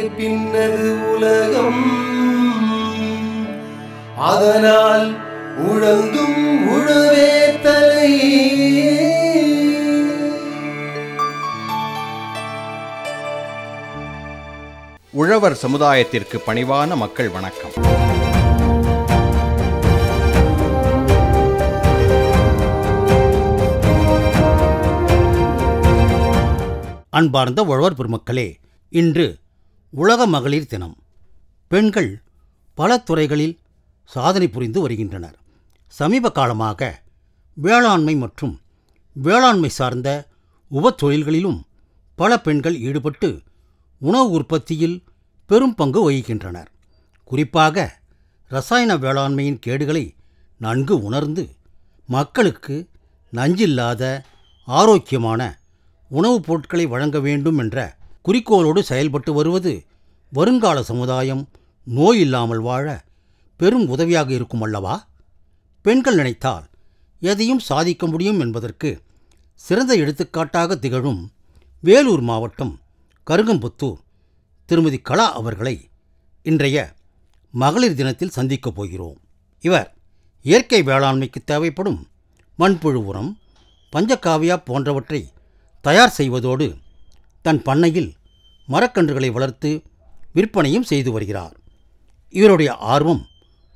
பின்னது உலகம். அதனால் உழந்தும் உழவே தலை. உழவர் சமுதாயத்திற்கு பணிவான மக்கள் வணக்கம். அன்பார்ந்த உழவர் பெருமக்களே இன்று உலக மகளிர் தினம். பெண்கள் பல துறைகளில் சாதனை புரிந்து வருகின்றனர். சமீப காலமாக வேளாண்மை மற்றும் வேளாண்மை சார்ந்த உப தொழில்களிலும் பல பெண்கள் ஈடுபட்டு உணவு உற்பத்தியில் பெரும் பங்கு வகிக்கின்றனர். குறிப்பாக ரசாயன வேளாண்மையின் கேடுகளை நன்கு உணர்ந்து மக்களுக்கு நஞ்சில்லாத ஆரோக்கியமான உணவுப் பொருட்களை வழங்க வேண்டும் என்ற குறிக்கோளோடு செயல்பட்டு வருவது வருங்கால சமுதாயம் நோய் இல்லாமல் வாழ பெரும் உதவியாக இருக்கும் அல்லவா? பெண்கள் நினைத்தால் எதையும் சாதிக்க முடியும் என்பதற்கு சிறந்த எடுத்துக்காட்டாக திகழும் வேலூர் மாவட்டம் கருங்கம்புத்தூர் திருமதி கலா அவர்களை இன்றைய மகளிர் தினத்தில் சந்திக்கப் போகிறோம். இவர் இயற்கை வேளாண்மைக்கு தேவைப்படும் மண்புழு உரம் பஞ்சகாவியா போன்றவற்றை தயார் செய்வதோடு தன் பண்ணையில் மரக்கன்றுகளை வளர்த்து விற்பனையும் செய்து வருகிறார். இவருடைய ஆர்வம்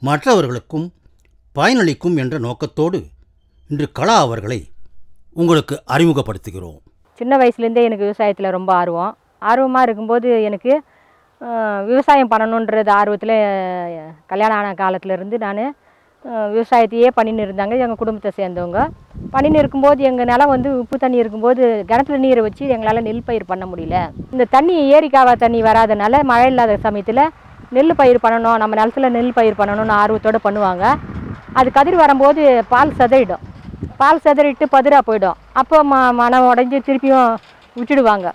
மற்றவர்களுக்கும் பயனளிக்கும் என்ற நோக்கத்தோடு இன்று கலா அவர்களை உங்களுக்கு அறிமுகப்படுத்துகிறோம். சின்ன வயசுலேருந்தே எனக்கு விவசாயத்தில் ரொம்ப ஆர்வம். ஆர்வமாக இருக்கும்போது எனக்கு விவசாயம் பண்ணணுன்றது ஆர்வத்தில் கல்யாணம் ஆன காலத்துலேருந்து நான் விவசாயத்தையே பண்ணின்னு இருந்தாங்க. எங்கள் குடும்பத்தை சேர்ந்தவங்க. பண்ணின்னு இருக்கும்போது எங்கள் நிலம் வந்து உப்பு தண்ணி இருக்கும்போது கிணத்துல நீரை வச்சு எங்களால் நெல் பயிர் பண்ண முடியல. இந்த தண்ணி ஏரிக்காவா தண்ணி வராதனால மழை இல்லாத சமயத்தில் நெல் பயிர் பண்ணணும் நம்ம நிலத்துல நெல் பயிர் பண்ணணும்னு ஆர்வத்தோடு பண்ணுவாங்க. அது கதிர் வரும்போது பால் செதறிடும். பால் செதறிட்டு பதிராக போயிடும். அப்போ ம மனம் உடஞ்சி திருப்பியும் விட்டுடுவாங்க.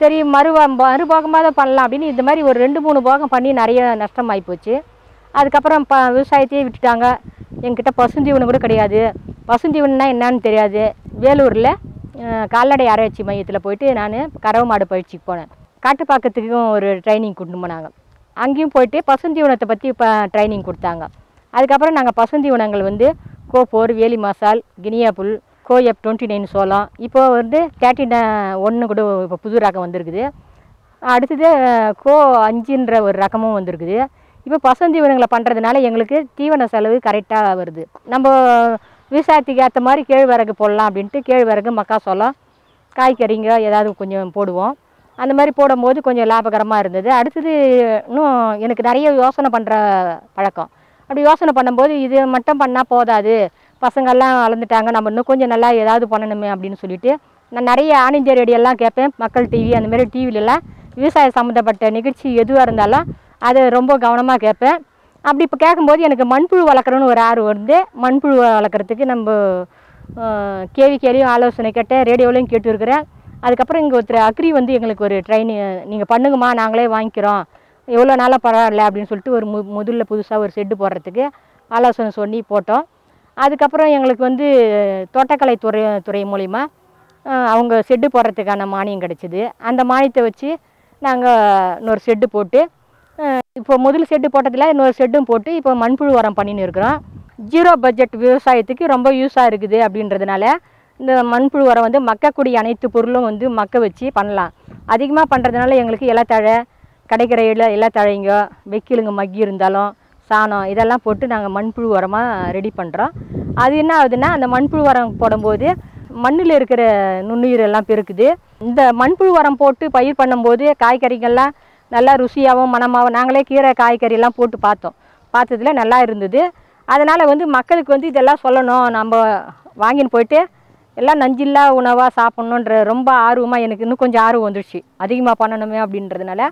சரி மறு மறுபோகமாக பண்ணலாம் அப்படின்னு இந்த மாதிரி ஒரு ரெண்டு மூணு போகம் பண்ணி நிறைய நஷ்டமாகி போச்சு. அதுக்கப்புறம் ப விவசாயத்தையே விட்டுட்டாங்க. எங்கிட்ட பசுந்தீவனம் கூட கிடையாது. பசுந்தீவனம்னா என்னன்னு தெரியாது. வேலூரில் கால்நடை ஆராய்ச்சி மையத்தில் போயிட்டு நான் கறவை மாடு பயிற்சிக்கு போனேன். காட்டுப்பாக்கத்துக்கும் ஒரு ட்ரைனிங் கொண்டு போனாங்க. அங்கேயும் போயிட்டு பசுந்தீவனத்தை பற்றி இப்போ ட்ரைனிங் கொடுத்தாங்க. அதுக்கப்புறம் நாங்கள் பசுந்தீவனங்கள் வந்து கோப்போர் வேலி மசால் கினியா புல் கோஎப் டுவெண்ட்டி நைன் சோளம். இப்போ வந்து தேர்ட்டி ஒன்று கூட இப்போ புது ரகம் வந்திருக்குது. அடுத்தது கோ அஞ்சுன்ற ஒரு ரகமும் வந்திருக்குது. இப்போ பசுந்தீவனங்களை பண்ணுறதுனால எங்களுக்கு தீவன செலவு கரெக்டாக வருது. நம்ம விவசாயத்துக்கு ஏற்ற மாதிரி கேழ்வரகு போடலாம் அப்படின்ட்டு கேழ்வரகு மக்காசோளம் காய்கறிங்க ஏதாவது கொஞ்சம் போடுவோம். அந்த மாதிரி போடும்போது கொஞ்சம் லாபகரமாக இருந்தது. அடுத்தது இன்னும் எனக்கு நிறைய யோசனை பண்ணுற பழக்கம். அப்படி யோசனை பண்ணும்போது இது மட்டும் பண்ணால் போதாது. பசங்கள்லாம் வளர்ந்துட்டாங்க நம்ம இன்னும் கொஞ்சம் நல்லா ஏதாவது பண்ணணுமே அப்படின்னு சொல்லிட்டு நான் நிறைய ஆனிந்திய இந்தியா ரேடியோலாம் கேட்பேன். மக்கள் டிவி அந்த மாதிரி டிவிலலாம் விவசாயம் சம்மந்தப்பட்ட நிகழ்ச்சி எதுவாக இருந்தாலும் அதை ரொம்ப கவனமாக கேட்பேன். அப்படி இப்போ கேட்கும்போது எனக்கு மண்புழு வளர்க்குறோன்னு ஒரு ஆர்வம் வந்து மண்புழு வளர்க்குறதுக்கு நம்ம கேவி கேள்வி கேள்வியும் ஆலோசனை கேட்டேன் ரேடியோவிலையும் கேட்டுருக்குறேன். அதுக்கப்புறம் இங்கே ஒருத்தர் அக்ரி வந்து எங்களுக்கு ஒரு ட்ரைனிங் நீங்கள் பண்ணுங்கம்மா நாங்களே வாங்கிக்கிறோம். எவ்வளோ நாளாக பரவாயில்ல அப்படின்னு சொல்லிட்டு ஒரு மு முதல்ல புதுசாக ஒரு செட்டு போடுறதுக்கு ஆலோசனை சொல்லி போட்டோம். அதுக்கப்புறம் எங்களுக்கு வந்து தோட்டக்கலை துறை துறை மூலிமா அவங்க செட்டு போடுறதுக்கான மானியம் கிடச்சிது. அந்த மானியத்தை வச்சு நாங்கள் இன்னொரு செட்டு போட்டு இப்போ முதல் செட்டு போட்டதில் இன்னொரு ஷெட்டும் போட்டு இப்போ மண்புழு உரம் பண்ணின்னு இருக்கிறோம். ஜீரோ பட்ஜெட் விவசாயத்துக்கு ரொம்ப யூஸாக இருக்குது அப்படின்றதுனால இந்த மண்புழு உரம் வந்து மக்கக்கூடிய அனைத்து பொருளும் வந்து மக்க வச்சு பண்ணலாம். அதிகமாக பண்ணுறதுனால எங்களுக்கு இலத்தழை கிடைக்கிற இல இலத்தழைங்க வெக்கிலுங்க மக்கி இருந்தாலும் சாணம் இதெல்லாம் போட்டு நாங்கள் மண்புழு உரமாக ரெடி பண்ணுறோம் அது என்ன ஆகுதுன்னா அந்த மண்புழு உரம் போடும்போது மண்ணில் இருக்கிற நுண்ணுயிர் எல்லாம் பெருக்குது. இந்த மண்புழு உரம் போட்டு பயிர் பண்ணும்போது காய்கறிகள்லாம் நல்லா ருசியாகவும் மணமாகவும் நாங்களே கீரை காய்கறியெல்லாம் போட்டு பார்த்தோம். பார்த்ததுல நல்லா இருந்தது. அதனால் வந்து மக்களுக்கு வந்து இதெல்லாம் சொல்லணும். நம்ம வாங்கின்னு போயிட்டு எல்லாம் நஞ்சில்லா உணவாக சாப்பிட்ணுன்ற ரொம்ப ஆர்வமாக எனக்கு இன்னும் கொஞ்சம் ஆர்வம் வந்துடுச்சு அதிகமாக பண்ணணுமே அப்படின்றதுனால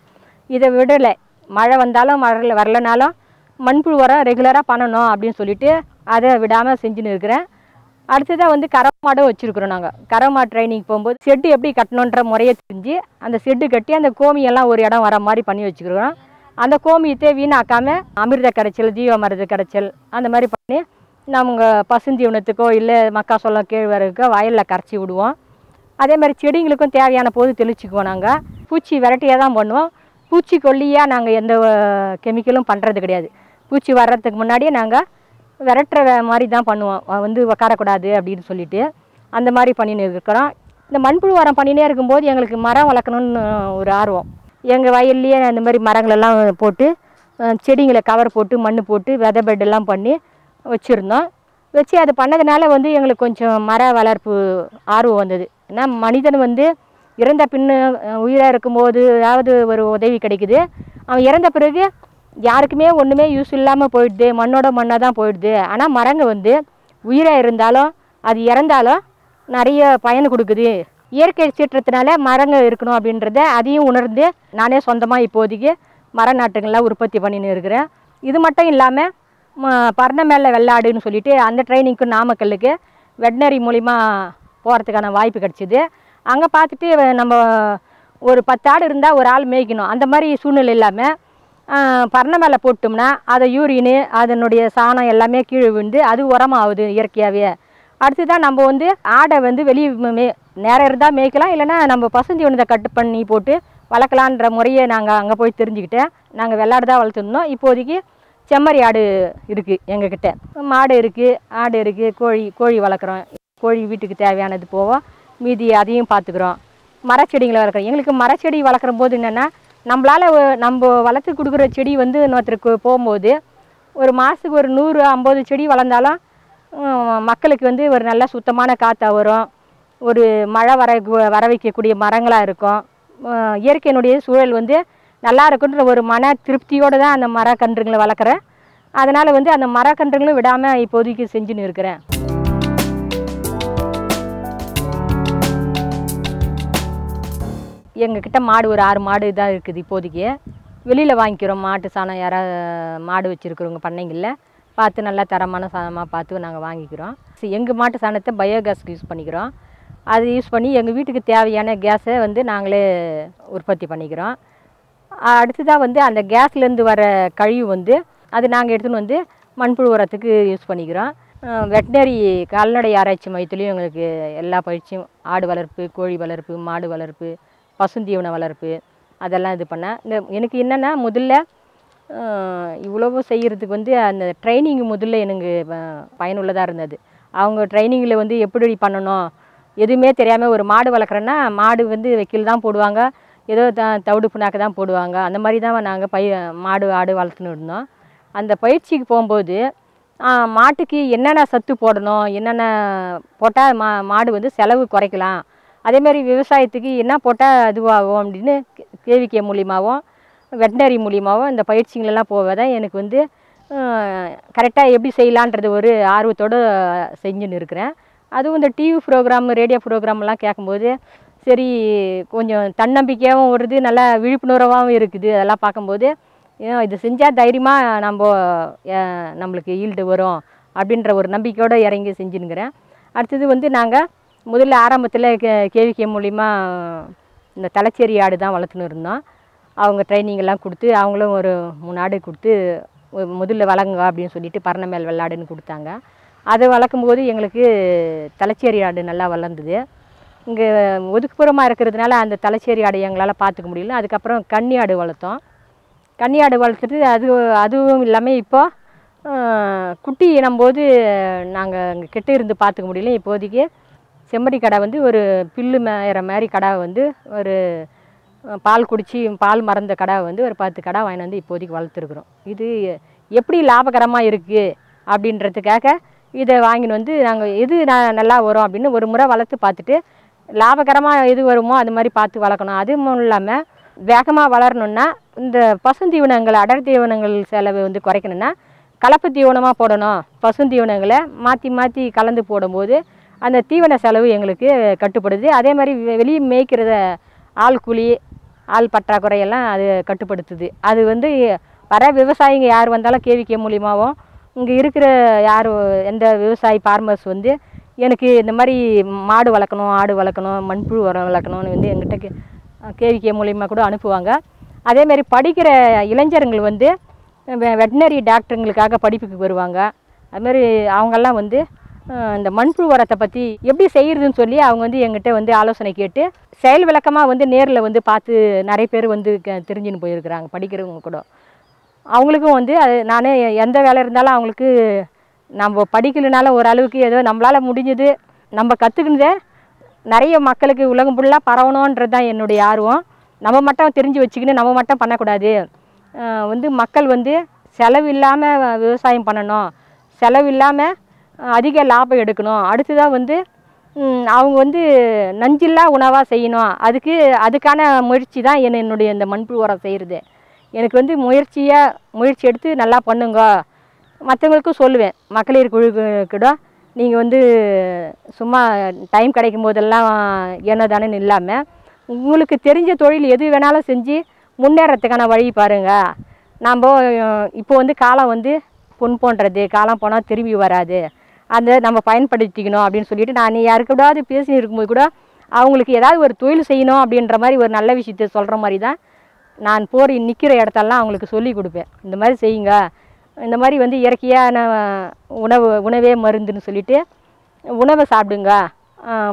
இதை விடலை. மழை வந்தாலும் மழை வரலனாலும் மண்புழு உரம் ரெகுலராக பண்ணணும் அப்படின்னு சொல்லிட்டு அதை விடாமல் செஞ்சுன்னு இருக்கிறேன். அடுத்ததாக வந்து கறவை மாடும் வச்சுருக்குறோம் நாங்கள் கறவை மாடு ட்ரைனிங் போகும்போது செட்டு எப்படி கட்டணுன்ற முறையை தெரிஞ்சு அந்த செட்டு கட்டி அந்த கோமியெல்லாம் ஒரு இடம் வர மாதிரி பண்ணி வச்சுக்கிறோம் அந்த கோமியத்தை வீணாக்காமல் அமிர்த கரைச்சல் ஜீவமருத கரைச்சல் அந்த மாதிரி பண்ணி நம்ம பசுந்தீவனத்துக்கோ இல்லை மக்காசோளம் கேழ்வரகுக்கோ வயலில் கரைச்சி விடுவோம். அதே மாதிரி செடிங்களுக்கும் தேவையான போது தெளிச்சுக்குவோம் நாங்கள் பூச்சி விரட்டியாக தான் பண்ணுவோம். பூச்சிக்கொல்லியாக நாங்கள் எந்த கெமிக்கலும் பண்ணுறது கிடையாது. பூச்சி வர்றதுக்கு முன்னாடியே நாங்கள் விரட்டுற மாதிரி தான் பண்ணுவோம் வந்து உக்காரக்கூடாது அப்படின்னு சொல்லிட்டு அந்த மாதிரி பண்ணின்னு இருக்கிறோம். இந்த மண்புழு உரம் பண்ணினே இருக்கும்போது எங்களுக்கு மரம் வளர்க்கணும்னு ஒரு ஆர்வம். எங்கள் வயல்லையே அந்த மாதிரி மரங்களெல்லாம் போட்டு செடிங்களை கவர் போட்டு மண் போட்டு விதை பெட்டெல்லாம் பண்ணி வச்சுருந்தோம். வச்சு அது பண்ணதுனால வந்து எங்களுக்கு கொஞ்சம் மர வளர்ப்பு ஆர்வம் வந்தது. ஏன்னா மனிதன் வந்து இறந்த பின்னு உயிராக இருக்கும்போது ஏதாவது ஒரு உதவி கிடைக்குது. அவன் இறந்த பிறகு யாருக்குமே ஒன்றுமே யூஸ் இல்லாமல் போயிடுது. மண்ணோட மண்ணாக தான் போயிடுது. ஆனால் மரங்கள் வந்து உயிராக இருந்தாலும் அது இறந்தாலும் நிறைய பயன் கொடுக்குது. இயற்கை சீற்றத்தினால மரங்கள் இருக்கணும் அப்படின்றத அதையும் உணர்ந்து நானே சொந்தமாக இப்போதைக்கு மர நாட்டுங்கள்லாம் உற்பத்தி பண்ணின்னு இருக்கிறேன். இது மட்டும் இல்லாமல் பர்ண மேலே வெள்ளாடுன்னு சொல்லிட்டு அந்த ட்ரைனிங்க்கு நாமக்கல்லுக்கு வெட்னரி மூலிமா போகிறதுக்கான வாய்ப்பு கிடச்சிது. அங்கே பார்த்துட்டு நம்ம ஒரு பத்து ஆடு இருந்தால் ஒரு ஆள் மேய்க்கணும். அந்த மாதிரி சூழ்நிலை இல்லாமல் பர்ண மேலே போட்டோம்னா அதை யூரின் அதனுடைய சாணம் எல்லாமே கீழே விழுந்து அது உரமாகுது இயற்கையாகவே அடுத்து தான் நம்ம வந்து ஆடை வந்து வெளியே மே நேரம் இருந்தால் மேய்க்கலாம் இல்லைன்னா நம்ம பசுந்தீவனத்தை கட்டு பண்ணி போட்டு வளர்க்கலான்ற முறையை நாங்கள் அங்கே போய் தெரிஞ்சுக்கிட்டேன். நாங்கள் வெள்ளாடு தான் வளர்த்துருந்தோம். இப்போதைக்கு செம்மறி ஆடு இருக்குது எங்ககிட்ட. மாடு இருக்குது ஆடு இருக்குது கோழி கோழி வளர்க்குறோம். கோழி வீட்டுக்கு தேவையானது போவோம். மீதி அதையும் பார்த்துக்குறோம். மரச்செடிங்களை வளர்க்குறோம். எங்களுக்கு மரச்செடி வளர்க்குற போது என்னென்னா நம்மளால் நம்ம வளர்த்து கொடுக்குற செடி வந்து இன்னொருத்தருக்கு போகும்போது ஒரு மாதத்துக்கு ஒரு நூறு ஐம்பது செடி வளர்ந்தாலும் மக்களுக்கு வந்து ஒரு நல்ல சுத்தமான காற்றாக வரும். ஒரு மழை வர வர வைக்கக்கூடிய மரங்களாக இருக்கும். இயற்கையினுடைய சூழல் வந்து நல்லா இருக்குன்ற ஒரு மன திருப்தியோடு தான் அந்த மரக்கன்றுங்களை வளர்க்குறேன். அதனால் வந்து அந்த மரக்கன்றுங்களும் விடாமல் இப்போதைக்கு செஞ்சுன்னு இருக்கிறேன். எங்கக்கிட்ட மாடு ஒரு ஆறு மாடு இதாக இருக்குது இப்போதைக்கு. வெளியில் வாங்கிக்கிறோம். மாட்டு சாணம் யாராவது மாடு வச்சுருக்குறவங்க பண்ணைங்களில். பார்த்து நல்லா தரமான சாணமாக பார்த்து நாங்கள் வாங்கிக்கிறோம். எங்கள் மாட்டு சாணத்தை பயோகேஸ்க்கு யூஸ் பண்ணிக்கிறோம். அது யூஸ் பண்ணி எங்கள் வீட்டுக்கு தேவையான கேஸை வந்து நாங்களே உற்பத்தி பண்ணிக்கிறோம். அடுத்ததாக வந்து அந்த கேஸ்லேருந்து வர கழிவு வந்து அது நாங்கள் எடுத்துன்னு வந்து மண்புழு உரத்துக்கு யூஸ் பண்ணிக்கிறோம். வெட்டினரி கால்நடை ஆராய்ச்சி மையத்துலேயும் எங்களுக்கு எல்லா பயிற்சியும் ஆடு வளர்ப்பு கோழி வளர்ப்பு மாடு வளர்ப்பு பசுந்தீவன வளர்ப்பு அதெல்லாம் இது பண்ணேன். இந்த எனக்கு என்னென்னா முதல்ல இவ்வளவு செய்கிறதுக்கு வந்து அந்த ட்ரைனிங் முதல்ல எனக்கு பயனுள்ளதாக இருந்தது. அவங்க ட்ரைனிங்கில் வந்து எப்படி பண்ணணும் எதுவுமே தெரியாமல் ஒரு மாடு வளர்க்குறேன்னா மாடு வந்து வைக்கல் தான் போடுவாங்க ஏதோ த தவிடு புண்ணாக்கு தான் போடுவாங்க. அந்த மாதிரி தான் நாங்கள் பய மாடு ஆடு வளர்த்துன்னு இருந்தோம். அந்த பயிற்சிக்கு போகும்போது மாட்டுக்கு என்னென்ன சத்து போடணும் என்னென்ன போட்டால் மா மாடு வந்து செலவு குறைக்கலாம் அதேமாதிரி விவசாயத்துக்கு என்ன போட்டால் இதுவாகும் அப்படின்னு கேவிகே மூலியமாகவும் வெட்டினரி மூலியமாகவும் இந்த பயிற்சிகளெல்லாம் போவதான் எனக்கு வந்து கரெக்டாக எப்படி செய்யலான்றது ஒரு ஆர்வத்தோடு செஞ்சுன்னு இருக்கிறேன். அதுவும் இந்த டிவி ப்ரோக்ராம் ரேடியோ ப்ரோக்ராம்லாம் கேட்கும்போது சரி கொஞ்சம் தன்னம்பிக்கையாகவும் வருது நல்லா விழிப்புணர்வாகவும் இருக்குது. அதெல்லாம் பார்க்கும்போது இது செஞ்சால் தைரியமாக நம்ம நம்மளுக்கு ஈல்டு வரும் அப்படின்ற ஒரு நம்பிக்கையோடு இறங்கி செஞ்சுனுங்கிறேன் அடுத்தது வந்து நாங்கள் முதல்ல ஆரம்பத்தில் கே கேவிகே மூலிமா இந்த தலைச்சேரி ஆடு தான் வளர்த்துன்னு இருந்தோம். அவங்க ட்ரைனிங் எல்லாம் கொடுத்து அவங்களும் ஒரு மூணு ஆடு கொடுத்து முதல்ல வளங்க அப்படின்னு சொல்லிட்டு பரணமேல் வெள்ளாடுன்னு கொடுத்தாங்க. அதை வளர்க்கும்போது எங்களுக்கு தலைச்சேரி ஆடு நல்லா வளர்ந்தது. இங்கே ஒதுக்குப்புறமாக இருக்கிறதுனால அந்த தலைச்சேரி ஆடை எங்களால் பார்த்துக்க முடியல. அதுக்கப்புறம் கன்னி ஆடு வளர்த்தோம். கன்னி ஆடு வளர்த்துட்டு அது அதுவும் இல்லாமல் இப்போது குட்டி இனம்போது நாங்கள் இங்கே கிட்ட இருந்து பார்த்துக்க முடியல. இப்போதைக்கு செம்மறி கடை வந்து ஒரு பில்லு மேற மாதிரி கடை வந்து ஒரு பால் குடித்து பால் மறந்த கடை வந்து ஒரு பத்து கடை வாங்கிட்டு வந்து இப்போதைக்கு வளர்த்துருக்குறோம். இது எப்படி லாபகரமாக இருக்குது அப்படின்றதுக்காக இதை வாங்கின்னு வந்து நாங்கள் எது நான் நல்லா வரும் அப்படின்னு ஒரு முறை வளர்த்து பார்த்துட்டு லாபகரமாக எது வருமோ அது மாதிரி பார்த்து வளர்க்கணும். அதுவும் இல்லாமல் வேகமாக வளரணுன்னா இந்த பசுந்தீவனங்கள் அடர் தீவனங்கள் செலவு வந்து குறைக்கணும்னா கலப்பு தீவனமாக போடணும். பசுந்தீவனங்களை மாற்றி மாற்றி கலந்து போடும்போது அந்த தீவன செலவு எங்களுக்கு கட்டுப்படுது. அதே மாதிரி வெ- வெளியே மேய்க்கிறத ஆள் கூலி ஆள் பற்றாக்குறையெல்லாம் அது கட்டுப்படுத்துது. அது வந்து வர விவசாயிங்க யார் வந்தாலும் கேவிகே மூலியமாகவும் இங்கே இருக்கிற யார் எந்த விவசாயி ஃபார்மர்ஸ் வந்து எனக்கு இந்த மாதிரி மாடு வளர்க்கணும் ஆடு வளர்க்கணும் மண்புழு உரம் வளர்க்கணும்னு வந்து எங்கிட்ட கே கேவிகே மூலியமாக கூட அனுப்புவாங்க. அதேமாரி படிக்கிற இளைஞர்கள் வந்து வெட்டினரி டாக்டருங்களுக்காக படிப்புக்கு வருவாங்க. அதுமாரி அவங்கெல்லாம் வந்து இந்த மண்புழு உரத்தை பற்றி எப்படி செய்கிறதுன்னு சொல்லி அவங்க வந்து எங்கிட்ட வந்து ஆலோசனை கேட்டு செயல் விளக்கமாக வந்து நேரில் வந்து பார்த்து நிறைய பேர் வந்து க- தெரிஞ்சுன்னு போயிருக்கிறாங்க படிக்கிறவங்க கூட. அவங்களுக்கும் வந்து அது நான் எந்த வேலை இருந்தாலும் அவங்களுக்கு நம்ம படிக்கலைனால ஓரளவுக்கு ஏதோ நம்மளால் முடிஞ்சது நம்ம கற்றுக்கினதே நிறைய மக்களுக்கு உலகம் ஃபுல்லாக பரவணுன்றது தான் என்னுடைய ஆர்வம். நம்ம மட்டும் தெரிஞ்சு வச்சுக்கின்னு நம்ம மட்டும் பண்ணக்கூடாது. வந்து மக்கள் வந்து செலவு இல்லாமல் விவசாயம் பண்ணணும். செலவு இல்லாமல் அதிக லாபம் எடுக்கணும். அடுத்ததாக வந்து அவங்க வந்து நஞ்சில்லா உணவாக செய்யணும். அதுக்கு அதுக்கான முயற்சி தான் என்ன என்னுடைய இந்த மண்புழு உரம் செய்கிறது எனக்கு வந்து முயற்சியாக முயற்சி எடுத்து நல்லா பண்ணுங்க. மற்றவங்களுக்கும் சொல்லுவேன். மகளிர் குழு கூட நீங்கள் வந்து சும்மா டைம் கிடைக்கும் போதெல்லாம் ஏனோ தானேன்னு இல்லாமல் உங்களுக்கு தெரிஞ்ச தொழில் எது வேணாலும் செஞ்சு முன்னேறத்துக்கான வழி பாருங்கள் நாம் இப்போ வந்து காலம் வந்து பொன் போன்றது. காலம் போனால் திரும்பி வராது. அந்த நம்ம பயன்படுத்திக்கணும் அப்படின்னு சொல்லிட்டு நான் யாருக்கூடாவது பேசி இருக்கும்போது கூட அவங்களுக்கு ஏதாவது ஒரு தொழில் செய்யணும் அப்படின்ற மாதிரி ஒரு நல்ல விஷயத்த சொல்கிற மாதிரி தான் நான் போறி நிற்கிற இடத்தெல்லாம் அவங்களுக்கு சொல்லி கொடுப்பேன். இந்த மாதிரி செய்யுங்க. இந்த மாதிரி வந்து இயற்கையான உணவு உணவே மருந்துன்னு சொல்லிட்டு உணவை சாப்பிடுங்க.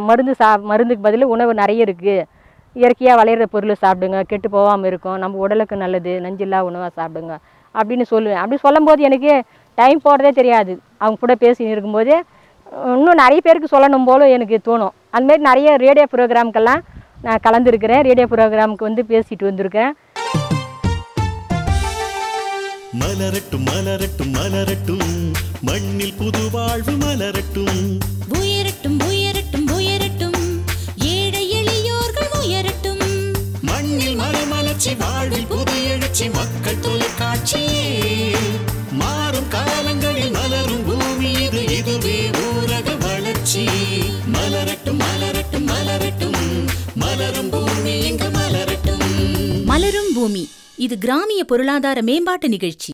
மருந்து சா மருந்துக்கு பதில் உணவு நிறைய இருக்குது இயற்கையாக விளையிற பொருள் சாப்பிடுங்க. கெட்டு போகாமல் இருக்கும். நம்ம உடலுக்கு நல்லது. நஞ்சில்லா உணவாக சாப்பிடுங்க. அப்படின்னு சொல்லுவேன். அப்படி சொல்லும்போது எனக்கு டைம் போகிறதே தெரியாது. அவங்க கூட பேசி இருக்கும்போது இன்னும் நிறைய பேருக்கு சொல்லணும் போல எனக்கு தோணும். அந்தமாரி நிறைய ரேடியோ ப்ரோக்ராம்க்கெல்லாம் நான் கலந்துருக்கிறேன். ரேடியோ ப்ரோக்ராமுக்கு வந்து பேசிட்டு வந்திருக்கேன். மலரட்டும் மலரட்டும் மலரட்டும். மண்ணில் புது வாழ்வு மலரட்டும். உயரட்டும் உயரட்டும் உயரட்டும். ஏழை எளியோர்கள் உயரட்டும். மண்ணில் மலமலர்ச்சி வாழ்வில் புது எழுச்சி மக்கள் இது கிராமிய பொருளாதார மேம்பாட்டு நிகழ்ச்சி.